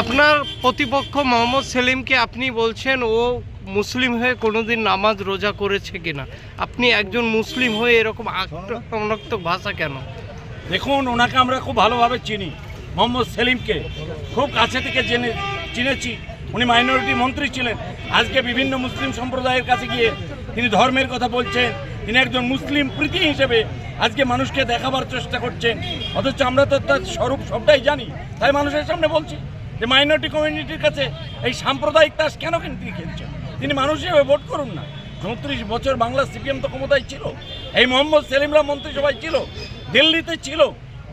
আপনার প্রতিপক্ষ মোহাম্মদ সেলিমকে আপনি বলছেন, ও মুসলিম হয়ে কোনোদিন নামাজ রোজা করেছে কিনা? আপনি একজন মুসলিম হয়ে এরকম আক্রমণাত্মক ভাষা কেন? দেখুন, ওনাকে আমরা খুব ভালোভাবে চিনি, মোহাম্মদ সেলিমকে। খুব কাছে থেকে জেনে, চিনেছি। উনি মাইনরিটি মন্ত্রী ছিলেন। আজকে বিভিন্ন মুসলিম সম্প্রদায়ের কাছে গিয়ে তিনি ধর্মের কথা বলছেন। তিনি একজন মুসলিম প্রীতি হিসেবে আজকে মানুষকে দেখাবার চেষ্টা করছেন। অথচ আমরা তো তার স্বরূপ সবটাই জানি। তাই মানুষের সামনে বলছি। যে মাইনরিটি কমিউনিটির কাছে এই সাম্প্রদায়িক তাস কেন কেন তিনি খেলছেন তিনি মানুষ হিসেবে ভোট করুন না। চৌত্রিশ বছর বাংলা সিপিএম তো ক্ষমতায় ছিল। এই মোহাম্মদ সেলিমরা মন্ত্রিসভায় ছিল দিল্লিতে ছিল।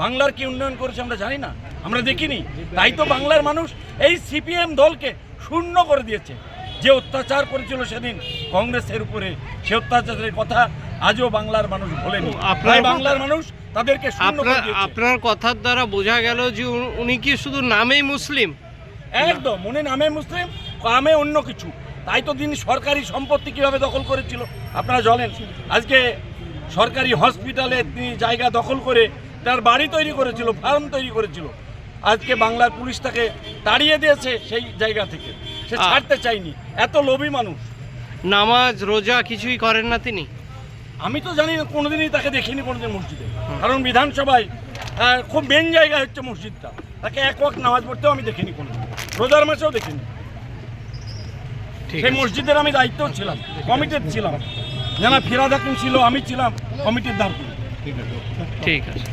বাংলার কি উন্নয়ন করেছে আমরা জানি না আমরা দেখিনি। তাই তো বাংলার মানুষ এই সিপিএম দলকে শূন্য করে দিয়েছে। যে অত্যাচার করেছিল সেদিন কংগ্রেসের উপরে সে অত্যাচারের কথা আজও বাংলার মানুষ ভোলেনি। আপনার বাংলার মানুষ তাদেরকে আপনার কথার দ্বারা বোঝা গেল যে উনি- কি শুধু নামেই মুসলিম? একদম উনি নামে মুসলিম কামে অন্য কিছু। তাই তো তিনি সরকারি সম্পত্তি কীভাবে দখল করেছিল? আপনারা জানেন আজকে সরকারি হসপিটালে তিনি জায়গা দখল করে তার বাড়ি তৈরি করেছিল ফার্ম তৈরি করেছিল। আজকে বাংলার পুলিশ তাকে তাড়িয়ে দিয়েছে সেই জায়গা থেকে। সে ছাড়তে চায়নি। এত লোভী মানুষ। নামাজ রোজা কিছুই করেন না তিনি? আমি তো জানি না কোনোদিনই তাকে দেখিনি কোনোদিন মসজিদে। কারণ বিধানসভায় খুব মেন জায়গা হচ্ছে মসজিদটা। তাকে এক ওয়াক নামাজ পড়তেও আমি দেখিনি কোনো রোজার মাসেও দেখিনি। ঠিক সেই মসজিদের আমি দায়িত্বও ছিলাম কমিটির ছিলাম। যেন ফিরাদ হাকিম ছিল আমি ছিলাম কমিটির দায়িত্ব। ঠিক আছে।